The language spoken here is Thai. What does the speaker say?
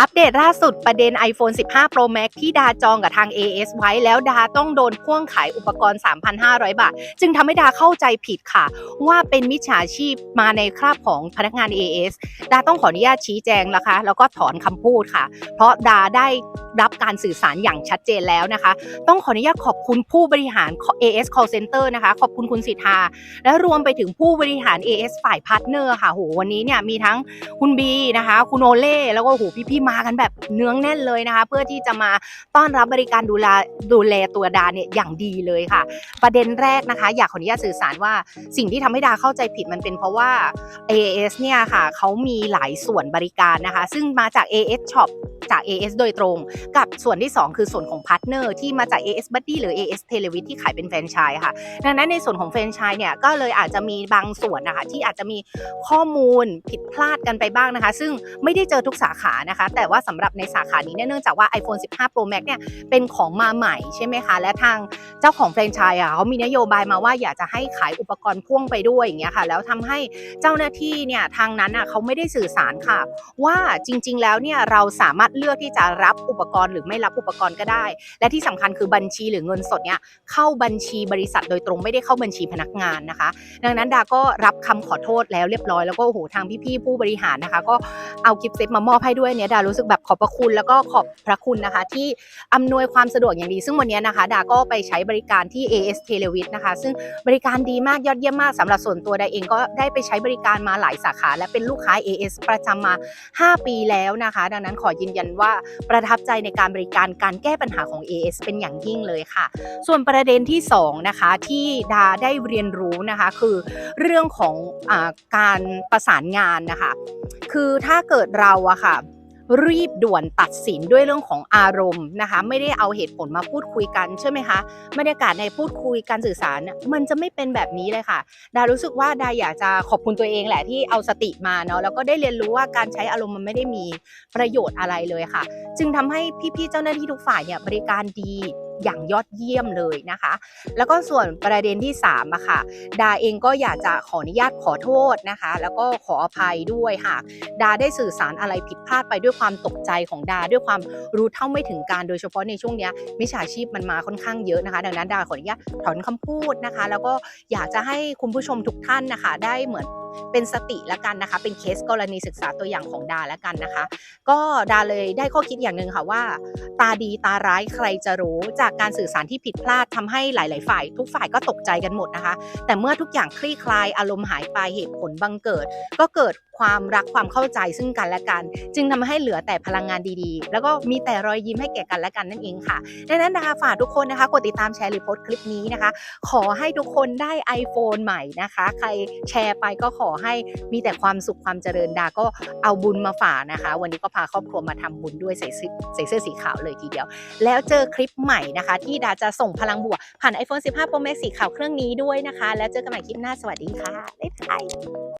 อัปเดตล่าสุดประเด็น iPhone 15 Pro Max ที่ดาจองกับทาง AS ไว้แล้วดาต้องโดนพ่วงขายอุปกรณ์ 3,500 บาท จึงทำให้ดาเข้าใจผิดค่ะ ว่าเป็นมิจฉาชีพมาในคราบของพนักงาน AS ดาต้องขออนุญาตชี้แจงนะคะ แล้วก็ถอนคำพูดค่ะ เพราะดาได้ รับการสื่อสารอย่างชัดเจนแล้วนะคะ ต้องขออนุญาตขอบคุณผู้บริหาร AS Call Center นะคะ ขอบคุณคุณสิทธา และรวมไปถึงผู้บริหาร AS ฝ่ายพาร์ทเนอร์ค่ะโหวันนี้เนี่ยมีทั้งคุณบีนะคะ คุณโอเล่แล้วก็โหพี่ๆมากันแบบเนื้องแน่นเลยนะคะ เพื่อที่จะมาต้อนรับบริการดูแลดูแลตัวดาเนี่ยอย่างดีเลยค่ะ ประเด็นแรกนะคะ อยากขออนุญาตสื่อสารว่าสิ่งที่ทำให้ดาเข้าใจผิดมันเป็นเพราะว่า AS เนี่ยค่ะเขามีหลายส่วนบริการนะคะ ซึ่งมาจาก AS Shop จาก AS โดยตรงกับส่วนที่ 2 คือส่วนของพาร์ทเนอร์ที่มาจาก AS Buddy หรือ AS t e l e v i t ที่ขายเป็นแฟรนไชส์ค่ะ ดังนั้นในส่วนของแฟรนไชส์เนี่ยก็เลยอาจจะมีบางส่วนนะคะที่อาจจะมีข้อมูลผิดพลาดกันไปบ้างนะคะ ซึ่งไม่ได้เจอทุกสาขานะคะ แต่ว่าสำหรับในสาขานี้เนื่องจากว่า iPhone 15 Pro Max เนี่ยเป็นของมาใหม่ใช่ไหมคะ และทางเจ้าของแฟรนไชส์อะเขามีนโยบายมาว่าอยากจะให้ขายอุปกรณ์พ่วงไปด้วยอย่างเงี้ยค่ะ แล้วทำให้เจ้าหน้าที่เนี่ยทางนั้นอะเขาไม่ได้สื่อสารค่ะ ว่าจริง ๆ แล้วเนี่ยเราสามารถเลือกที่จะรับอุปกรณ์หรือไม่รับอุปกรณ์ก็ได้ และที่สำคัญคือบัญชีหรือเงินสดเนี่ยเข้าบัญชีบริษัทโดยตรงไม่ได้เข้าบัญชีพนักงานนะคะ ดังนั้นดาก็รับคำขอโทษแล้วเรียบร้อยแล้วก็โอ้โหทางพี่ๆผู้บริหารนะคะ ก็เอากิฟต์เซตมามอบให้ด้วยเนี่ยดารู้สึกแบบขอบพระคุณแล้วก็ขอบพระคุณนะคะ ที่อำนวยความสะดวกอย่างดี ซึ่งวันนี้นะคะ ดาก็ไปใช้บริการที่ AS t e l e v i t นะคะ ซึ่งบริการดีมากยอดเยี่ยมมากสำหรับส่วนตัวดาเองก็ได้ไปใช้บริการมาหลายสาขา และเป็นลูกค้า AS ประจำมา 5 ปีแล้วนะคะ ดังนั้นขอยืนยันว่าประทับใจในการบริการการแก้ปัญหาของ AS เป็นอย่างยิ่งเลยค่ะ ส่วนประเด็นที่2นะคะที่ดาได้เรียนรู้นะคะคือเรื่องของอการประสานงานนะคะ คือถ้าเกิดเราอะค่ะ รีบด่วนตัดสินด้วยเรื่องของอารมณ์นะคะ ไม่ได้เอาเหตุผลมาพูดคุยกันใช่ไหมคะบรรยากาศในพูดคุยการสื่อสารมันจะไม่เป็นแบบนี้เลยค่ะ ดารู้สึกว่าดาอยากจะขอบคุณตัวเองแหละที่เอาสติมาเนาะแล้วก็ได้เรียนรู้ว่าการใช้อารมณ์มันไม่ได้มีประโยชน์อะไรเลยค่ะ จึงทำให้พี่ๆเจ้าหน้าที่ทุกฝ่ายเนี่ยบริการดี อย่างยอดเยี่ยมเลยนะคะ แล้วก็ส่วนประเด็นที่3อะค่ะดาเองก็อยากจะขออนุญาตขอโทษนะคะ แล้วก็ขออภัยด้วยค่ะดาได้สื่อสารอะไรผิดพลาดไปด้วยความตกใจของดาด้วยความรู้เท่าไม่ถึงการโดยเฉพาะในช่วงนี้มิจฉาชีพมันมาค่อนข้างเยอะนะคะ ดังนั้นดาขออนุญาตถอนคำพูดนะคะ แล้วก็อยากจะให้คุณผู้ชมทุกท่านนะคะ ได้เหมือน เป็นสติละกันนะคะ เป็นเคสกรณีศึกษาตัวอย่างของดาละกันนะคะ ก็ดาเลยได้ข้อคิดอย่างหนึ่งค่ะว่า ตาดีตาร้ายใครจะรู้จากการสื่อสารที่ผิดพลาดทำให้หลาย ๆ ฝ่าย ทุกฝ่ายก็ตกใจกันหมดนะคะ แต่เมื่อทุกอย่างคลี่คลายอารมณ์หายไปเหตุผลบังเกิด ก็เกิด ความรักความเข้าใจซึ่งกันและกัน จึงทำให้เหลือแต่พลังงานดีๆ แล้วก็มีแต่รอยยิ้มให้แก่กันและกันนั่นเองค่ะดังนั้นดาฝากทุกคนนะคะกดติดตามแชร์รือโพสต์คลิปนี้นะคะ ขอให้ทุกคนได้ iPhone ใหม่นะคะ ใครแชร์ไปก็ขอให้มีแต่ความสุขความเจริญดาก็เอาบุญมาฝากนะคะ วันนี้ก็พาครอบครัวมาทำบุญด้วยใส่เสื้อใส่เสื้อสีขาวเลยทีเดียว แล้วเจอคลิปใหม่นะคะ ที่ดาจะส่งพลังบวกผ่าน iPhone 15 Pro Max สีขาวเครื่องนี้ด้วยนะคะ แล้วเจอกันใหม่คลิปหน้าสวัสดีค่ะบ๊ายบาย